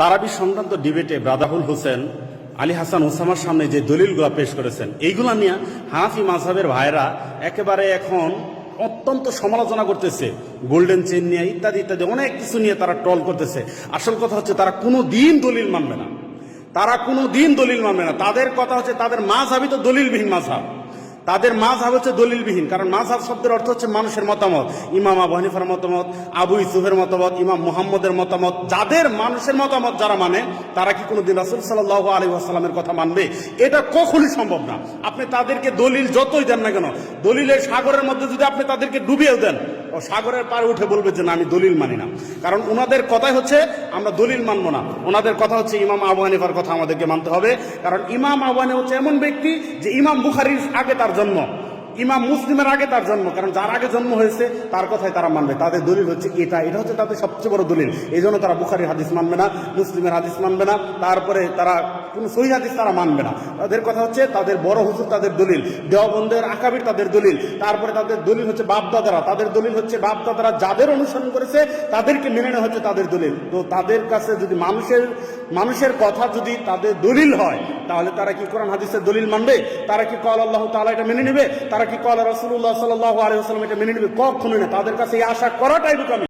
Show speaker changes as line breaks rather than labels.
তারাবি সংক্রান্ত ডিবেটে ব্রাদাহুল হোসেন, আলী হাসান ওসামার সামনে যে দলিলগুলো পেশ করেছেন, এইগুলা নিয়ে হানাফি মাঝহের ভাইরা একেবারে এখন অত্যন্ত সমালোচনা করতেছে। গোল্ডেন চেন নিয়ে ইত্যাদি ইত্যাদি অনেক কিছু নিয়ে তারা ট্রল করতেছে। আসল কথা হচ্ছে তারা কোনো দিন দলিল মানবে না। তারা কোনো দিন দলিল মানবে না। তাদের কথা হচ্ছে তাদের মাঝহাবই তো দলিলবিহীন মাঝহাব তাদের মাঝহাব হচ্ছে দলিলবিহীন, কারণ মাঝহাব শব্দের অর্থ হচ্ছে মানুষের মতামত। ইমাম আবু হানিফার মতামত, আবু ইসুফের মতামত, ইমাম মোহাম্মদের মতামত, যাদের মানুষের মতামত যারা মানে তারা কি কোনোদিন রাসুল সাল্লাহ আলী আসসালামের কথা মানবে? এটা কখনই সম্ভব না। আপনি তাদেরকে দলিল যতই দেন না কেন, দলিলের সাগরের মধ্যে যদি আপনি তাদেরকে ডুবিয়েও দেন ও সাগরের পারে উঠে বলবে যে, না, আমি দলিল মানি না। কারণ ওনাদের কথাই হচ্ছে, আমরা দলিল মানবো না। ওনাদের কথা হচ্ছে, ইমাম আবু হানিফার কথা আমাদেরকে মানতে হবে। কারণ ইমাম আবু হচ্ছে এমন ব্যক্তি যে, ইমাম বুখারির আগে তার জন্ম। ইমাম মুসলিমের আগে তার জন্ম, কারণ যার আগে জন্ম হয়েছে, তার কথাই তারা মানবে। তাদের দলিল হচ্ছে এটা এটা হচ্ছে তাদের সবচেয়ে বড় দলিল। এই জন্য তারা বুখারির হাদিস মানবে না, মুসলিমের হাদিস মানবে না, তারপরে তারা কোন সহি হাদিস তারা মানবে না। তাদের কথা হচ্ছে তাদের বড় হুজুর তাদের দলিল, দেওবন্দের আকাবির তাদের দলিল, তারপরে তাদের দলিল হচ্ছে বাপদাদারা। তাদের দলিল হচ্ছে বাপদাদারা যাদের অনুসরণ করেছে, তাদেরকে মেনে নেওয়া হচ্ছে তাদের দলিল। তো তাদের কাছে যদি মানুষের মানুষের কথা যদি তাদের দলিল হয় তাহলে তারা কি কোরআন হাদিসের দলিল মানবে? তারা কি কল আল্লাহ তালা এটা মেনে নেবে? তারা কি কল রসুল্লাহ সাল আলাইহি ওয়াসাল্লাম এটা মেনে নেবে? কখনোই না। তাদের কাছে এই আশা করাটাই বোকামি।